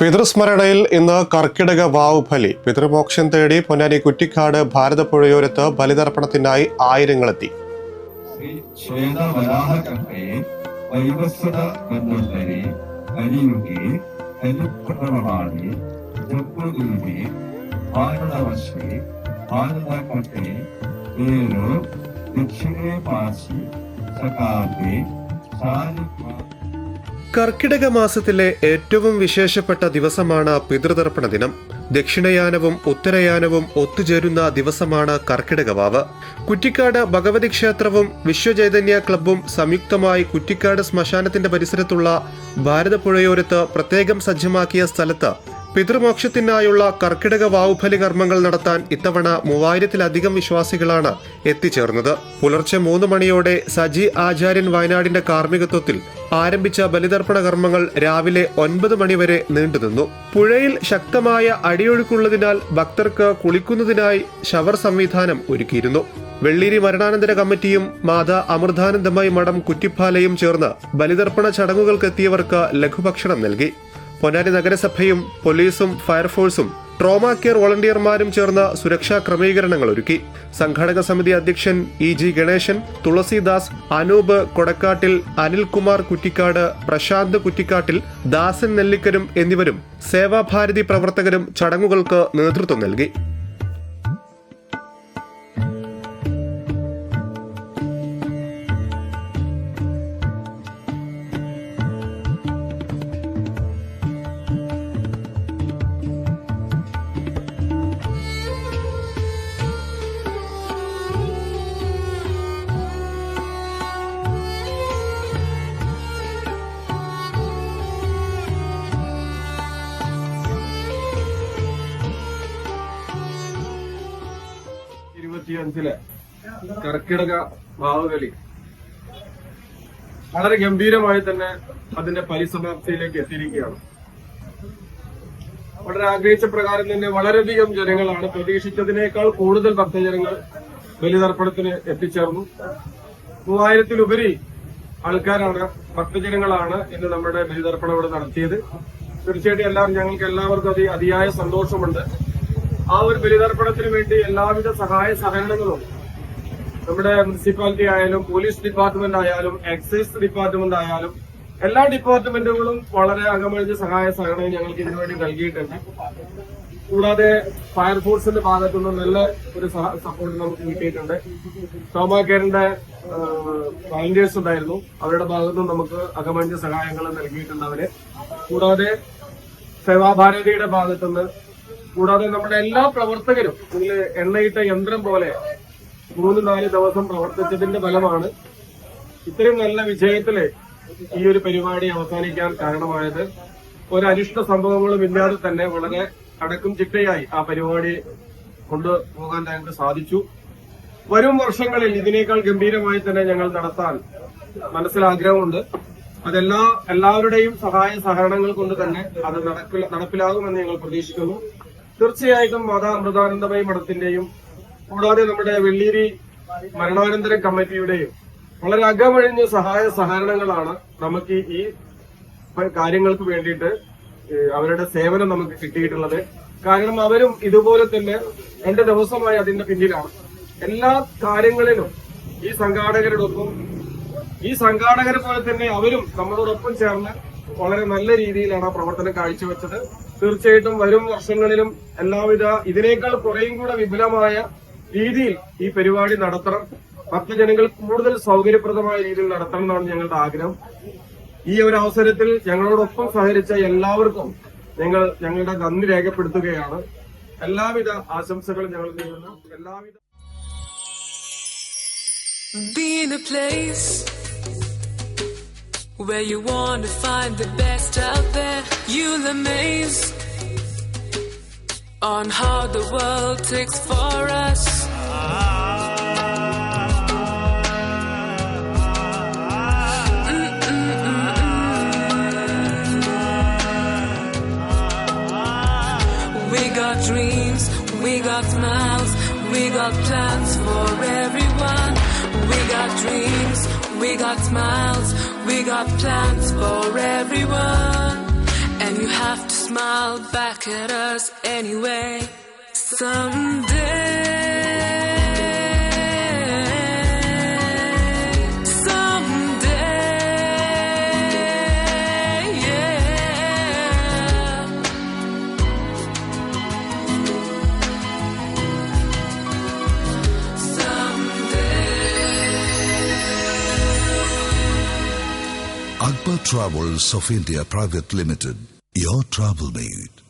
പിതൃസ്മരണയിൽ ഇന്ന് കർക്കിടക വാവ് ബലി പിതൃമോക്ഷം തേടി പൊന്നാനി കുറ്റിക്കാട് ഭാരതപ്പുഴയോരത്ത് ബലിതർപ്പണത്തിനായി ആയിരങ്ങളെത്തി. ദക്ഷിണേ പാശി സകാതെ സാലിത്വ കർക്കിടക മാസത്തിലെ ഏറ്റവും വിശേഷപ്പെട്ട ദിവസമാണ് പിതൃതർപ്പണ ദിനം. ദക്ഷിണയാനവും ഉത്തരയാനവും ഒത്തുചേരുന്ന ദിവസമാണ് കർക്കിടക വാവ്. കുറ്റിക്കാട് ഭഗവതി ക്ഷേത്രവും വിശ്വചൈതന്യ ക്ലബ്ബും സംയുക്തമായി കുറ്റിക്കാട് ശ്മശാനത്തിന്റെ പരിസരത്തുള്ള ഭാരതപ്പുഴയോരത്ത് പ്രത്യേകം സജ്ജമാക്കിയ സ്ഥലത്ത് പിതൃമോക്ഷത്തിനായുള്ള കർക്കിടക വാവുഫലി കർമ്മങ്ങൾ നടത്താൻ ഇത്തവണ മൂവായിരത്തിലധികം വിശ്വാസികളാണ് എത്തിച്ചേർന്നത്. പുലർച്ചെ മൂന്ന് മണിയോടെ സജി ആചാര്യൻ വയനാടിന്റെ കാർമ്മികത്വത്തിൽ ആരംഭിച്ച ബലിതർപ്പണ കർമ്മങ്ങൾ രാവിലെ ഒൻപത് മണിവരെ നീണ്ടുനിന്നു. പുഴയിൽ ശക്തമായ അടിയൊഴുക്കുള്ളതിനാൽ ഭക്തർക്ക് കുളിക്കുന്നതിനായി ഷവർ സംവിധാനം ഒരുക്കിയിരുന്നു. വെള്ളിരി മരണാനന്തര കമ്മിറ്റിയും മാതാ അമൃതാനന്ദമായി മഠം കുറ്റിപ്പാലയും ചേർന്ന് ബലിതർപ്പണ ചടങ്ങുകൾക്കെത്തിയവർക്ക് ലഘുഭക്ഷണം നൽകി. പൊന്നാനി നഗരസഭയും പോലീസും ഫയർഫോഴ്സും ട്രോമ കെയർ വോളണ്ടിയർമാരും ചേർന്ന സുരക്ഷാ ക്രമീകരണങ്ങൾ ഒരുക്കി. സംഘാടക സമിതി അധ്യക്ഷൻ ഇ ജി ഗണേശൻ തുളസിദാസ് അനൂപ് കൊടക്കാട്ടിൽ അനിൽകുമാർ കുറ്റിക്കാട് പ്രശാന്ത് കുറ്റിക്കാട്ടിൽ ദാസൻ നെല്ലിക്കരും എന്നിവരും സേവാഭാരതി പ്രവർത്തകരും ചടങ്ങുകൾക്ക് നേതൃത്വം നൽകി. ഇരുപത്തിയഞ്ചിലെ കർക്കിടക വാവുകളി വളരെ ഗംഭീരമായി തന്നെ അതിന്റെ പരിസമാപ്തിയിലേക്ക് എത്തിയിരിക്കുകയാണ്. വളരെ ആഗ്രഹിച്ച പ്രകാരം തന്നെ വളരെയധികം ജനങ്ങളാണ് പ്രതീക്ഷിച്ചതിനേക്കാൾ കൂടുതൽ ഭക്തജനങ്ങൾ ബലിതർപ്പണത്തിന് എത്തിച്ചേർന്നു. മൂവായിരത്തിലുപരി ആൾക്കാരാണ് ഭക്തജനങ്ങളാണ് ഇന്ന് നമ്മുടെ ബലിതർപ്പണം ഇവിടെ നടത്തിയത്. തീർച്ചയായിട്ടും എല്ലാവരും ഞങ്ങൾക്ക് എല്ലാവർക്കും അതി അതിയായ സന്തോഷമുണ്ട്. ആ ഒരു ബലിതർപ്പണത്തിന് വേണ്ടി എല്ലാവിധ സഹായ സഹകരണങ്ങളും നമ്മുടെ മുനിസിപ്പാലിറ്റി ആയാലും പോലീസ് ഡിപ്പാർട്ട്മെന്റ് ആയാലും എക്സൈസ് ഡിപ്പാർട്ട്മെന്റ് ആയാലും എല്ലാ ഡിപ്പാർട്ട്മെന്റുകളും വളരെ അകമഴിഞ്ഞ സഹായ സഹകരണം ഞങ്ങൾക്ക് ഇതിനുവേണ്ടി നൽകിയിട്ടുണ്ട്. കൂടാതെ ഫയർഫോഴ്സിന്റെ ഭാഗത്തു നിന്നും നല്ല ഒരു സപ്പോർട്ട് നമുക്ക് കിട്ടിയിട്ടുണ്ട്. ടോമാ കെയറിന്റെ വോളണ്ടിയേഴ്സ് ഉണ്ടായിരുന്നു. അവരുടെ ഭാഗത്തു നമുക്ക് അകമഴിഞ്ഞ സഹായങ്ങൾ നൽകിയിട്ടുണ്ട് അവർ. കൂടാതെ സേവാഭാരതിയുടെ ഭാഗത്തുനിന്ന് കൂടാതെ നമ്മുടെ എല്ലാ പ്രവർത്തകരും ഇതിൽ എണ്ണയിട്ട യന്ത്രം പോലെ മൂന്ന് നാല് ദിവസം പ്രവർത്തിച്ചതിന്റെ ഫലമാണ് ഇത്രയും നല്ല വിജയത്തിൽ ഈ ഒരു പരിപാടി അവസാനിക്കാൻ കാരണമായത്. ഒരു അനിഷ്ട സംഭവങ്ങളും ഇല്ലാതെ തന്നെ വളരെ അടക്കും ചിട്ടയായി ആ പരിപാടി കൊണ്ടുപോകാൻ ഞങ്ങൾക്ക് സാധിച്ചു. വരും വർഷങ്ങളിൽ ഇതിനേക്കാൾ ഗംഭീരമായി തന്നെ ഞങ്ങൾ നടത്താൻ മനസ്സിലാഗ്രഹമുണ്ട് അതെല്ലാ എല്ലാവരുടെയും സഹായ സഹകരണങ്ങൾ കൊണ്ട് തന്നെ അത് നടപ്പില നടപ്പിലാകുമെന്ന് ഞങ്ങൾ പ്രതീക്ഷിക്കുന്നു. തീർച്ചയായിട്ടും മാതാ അമൃതാനന്ദമയ മഠത്തിന്റെയും കൂടാതെ നമ്മുടെ വെള്ളീരി മരണാനന്തര കമ്മിറ്റിയുടെയും വളരെ അകമഴിഞ്ഞ സഹായ സഹകരണങ്ങളാണ് നമുക്ക് ഈ കാര്യങ്ങൾക്ക് വേണ്ടിയിട്ട് അവരുടെ സേവനം നമുക്ക് കിട്ടിയിട്ടുള്ളത്. കാരണം അവരും ഇതുപോലെ തന്നെ രണ്ട് ദിവസമായി അതിന്റെ പിന്നിലാണ്. എല്ലാ കാര്യങ്ങളിലും ഈ സംഘാടകരോടൊപ്പം ഈ സംഘാടകരെ പോലെ തന്നെ അവരും നമ്മളോടൊപ്പം ചേർന്ന് വളരെ നല്ല രീതിയിലാണ് ആ പ്രവർത്തനം കാഴ്ചവെച്ചത്. തീർച്ചയായിട്ടും വരും വർഷങ്ങളിലും എല്ലാവിധ ഇതിനേക്കാൾ കുറേയും കൂടെ വിപുലമായ രീതിയിൽ ഈ പരിപാടി നടത്തണം. ഭക്തജനങ്ങൾ കൂടുതൽ സൗകര്യപ്രദമായ രീതിയിൽ നടത്തണം എന്നാണ് ഞങ്ങളുടെ ആഗ്രഹം. ഈ ഒരു അവസരത്തിൽ ഞങ്ങളോടൊപ്പം സഹകരിച്ച എല്ലാവർക്കും ഞങ്ങൾ ഞങ്ങളുടെ നന്ദി രേഖപ്പെടുത്തുകയാണ്. എല്ലാവിധ ആശംസകളും ഞങ്ങൾ നേരുന്നു. എല്ലാവിധ Be a place where you want to find the best out there. You'll amaze on how the world takes for us. We got dreams, we got smiles, we got plans for everyone. We got dreams, we got smiles, we got plans for everyone. And you have to smile back at us anyway. Someday, someday, yeah. Akbar Travels of India Private Limited, your travel mate.